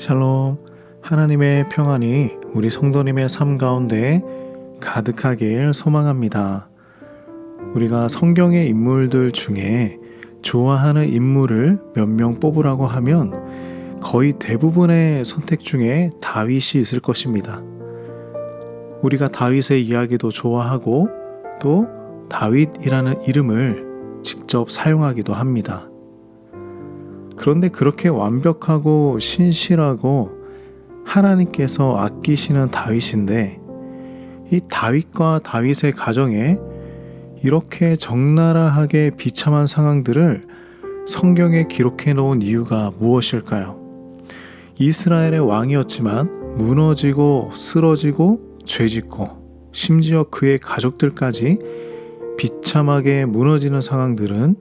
샬롬. 하나님의 평안이 우리 성도님의 삶 가운데 가득하길 소망합니다. 우리가 성경의 인물들 중에 좋아하는 인물을 몇 명 뽑으라고 하면 거의 대부분의 선택 중에 다윗이 있을 것입니다. 우리가 다윗의 이야기도 좋아하고 또 다윗이라는 이름을 직접 사용하기도 합니다. 그런데 그렇게 완벽하고 신실하고 하나님께서 아끼시는 다윗인데 이 다윗과 다윗의 가정에 이렇게 적나라하게 비참한 상황들을 성경에 기록해 놓은 이유가 무엇일까요? 이스라엘의 왕이었지만 무너지고 쓰러지고 죄짓고 심지어 그의 가족들까지 비참하게 무너지는 상황들은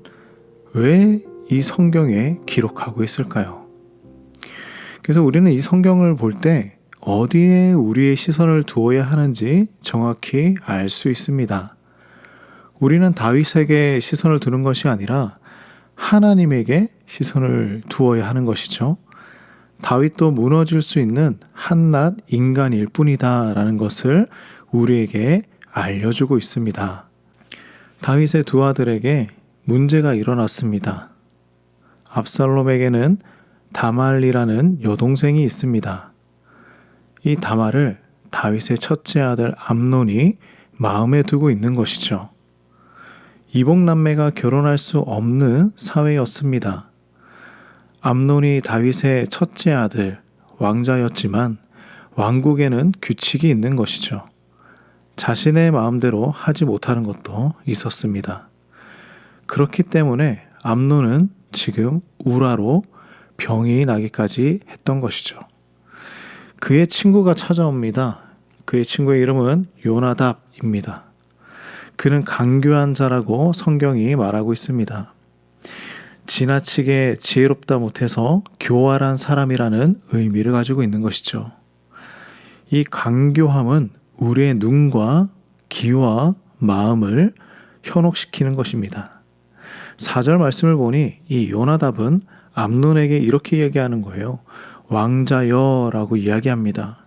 왜 이 성경에 기록하고 있을까요? 그래서 우리는 이 성경을 볼 때 어디에 우리의 시선을 두어야 하는지 정확히 알 수 있습니다. 우리는 다윗에게 시선을 두는 것이 아니라 하나님에게 시선을 두어야 하는 것이죠. 다윗도 무너질 수 있는 한낱 인간일 뿐이다라는 것을 우리에게 알려주고 있습니다. 다윗의 두 아들에게 문제가 일어났습니다. 압살롬에게는 다말리라는 여동생이 있습니다. 이 다말을 다윗의 첫째 아들 암논이 마음에 두고 있는 것이죠. 이복남매가 결혼할 수 없는 사회였습니다. 암논이 다윗의 첫째 아들, 왕자였지만 왕국에는 규칙이 있는 것이죠. 자신의 마음대로 하지 못하는 것도 있었습니다. 그렇기 때문에 암논은 지금 우라로 병이 나기까지 했던 것이죠. 그의 친구가 찾아옵니다. 그의 친구의 이름은 요나답입니다. 그는 강교한 자라고 성경이 말하고 있습니다. 지나치게 지혜롭다 못해서 교활한 사람이라는 의미를 가지고 있는 것이죠. 이 강교함은 우리의 눈과 귀와 마음을 현혹시키는 것입니다. 4절 말씀을 보니 이 요나답은 암논에게 이렇게 얘기하는 거예요. 왕자여라고 이야기합니다.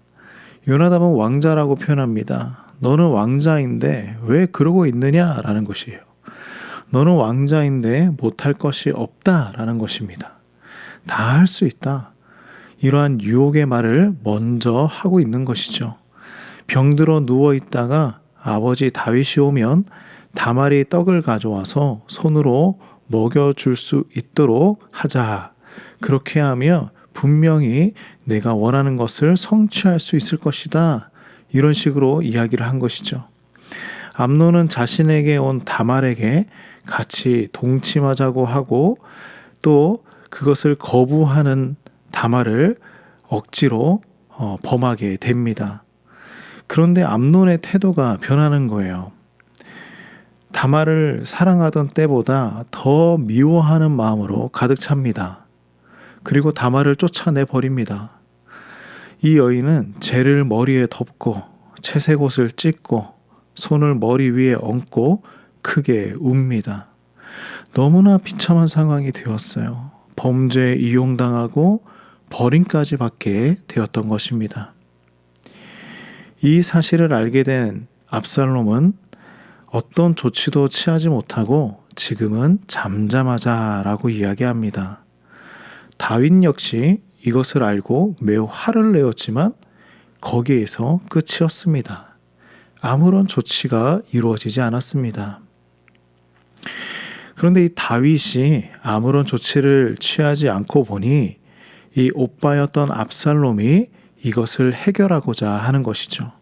요나답은 왕자라고 표현합니다. 너는 왕자인데 왜 그러고 있느냐라는 것이에요. 너는 왕자인데 못할 것이 없다라는 것입니다. 다 할 수 있다. 이러한 유혹의 말을 먼저 하고 있는 것이죠. 병들어 누워 있다가 아버지 다윗이 오면 다말이 떡을 가져와서 손으로 먹여줄 수 있도록 하자. 그렇게 하며 분명히 내가 원하는 것을 성취할 수 있을 것이다. 이런 식으로 이야기를 한 것이죠. 암노는 자신에게 온 다말에게 같이 동침하자고 하고 또 그것을 거부하는 다말을 억지로 어, 범하게 됩니다. 그런데 암논의 태도가 변하는 거예요. 다말을 사랑하던 때보다 더 미워하는 마음으로 가득 찹니다. 그리고 다말을 쫓아내 버립니다. 이 여인은 죄를 머리에 덮고 채색 옷을 찢고 손을 머리 위에 얹고 크게 웁니다. 너무나 비참한 상황이 되었어요. 범죄에 이용당하고 버림까지 받게 되었던 것입니다. 이 사실을 알게 된 압살롬은 어떤 조치도 취하지 못하고 지금은 잠잠하자라고 이야기합니다. 다윗 역시 이것을 알고 매우 화를 내었지만 거기에서 끝이었습니다. 아무런 조치가 이루어지지 않았습니다. 그런데 이 다윗이 아무런 조치를 취하지 않고 보니 이 오빠였던 압살롬이 이것을 해결하고자 하는 것이죠.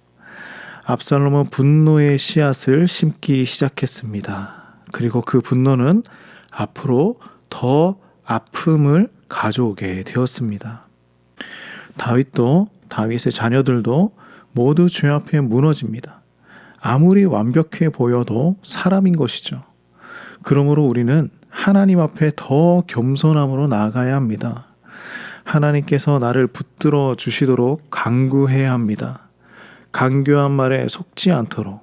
압살롬은 분노의 씨앗을 심기 시작했습니다. 그리고 그 분노는 앞으로 더 아픔을 가져오게 되었습니다. 다윗도 다윗의 자녀들도 모두 죄 앞에 무너집니다. 아무리 완벽해 보여도 사람인 것이죠. 그러므로 우리는 하나님 앞에 더 겸손함으로 나아가야 합니다. 하나님께서 나를 붙들어 주시도록 강구해야 합니다. 강교한 말에 속지 않도록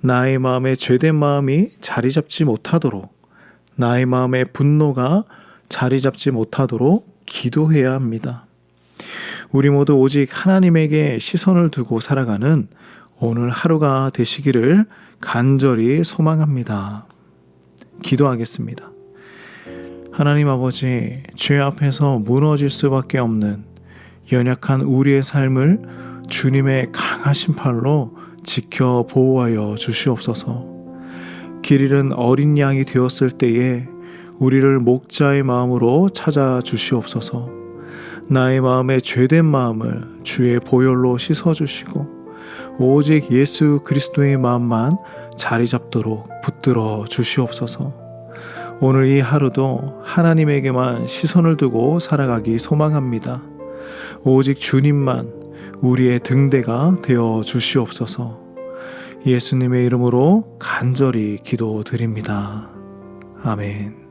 나의 마음에 죄된 마음이 자리 잡지 못하도록 나의 마음에 분노가 자리 잡지 못하도록 기도해야 합니다. 우리 모두 오직 하나님에게 시선을 두고 살아가는 오늘 하루가 되시기를 간절히 소망합니다. 기도하겠습니다. 하나님 아버지, 죄 앞에서 무너질 수밖에 없는 연약한 우리의 삶을 주님의 강하신 팔로 지켜 보호하여 주시옵소서. 길 잃은 어린 양이 되었을 때에 우리를 목자의 마음으로 찾아 주시옵소서. 나의 마음에 죄된 마음을 주의 보혈로 씻어 주시고 오직 예수 그리스도의 마음만 자리 잡도록 붙들어 주시옵소서. 오늘 이 하루도 하나님에게만 시선을 두고 살아가기 소망합니다. 오직 주님만 우리의 등대가 되어 주시옵소서. 예수님의 이름으로 간절히 기도드립니다. 아멘.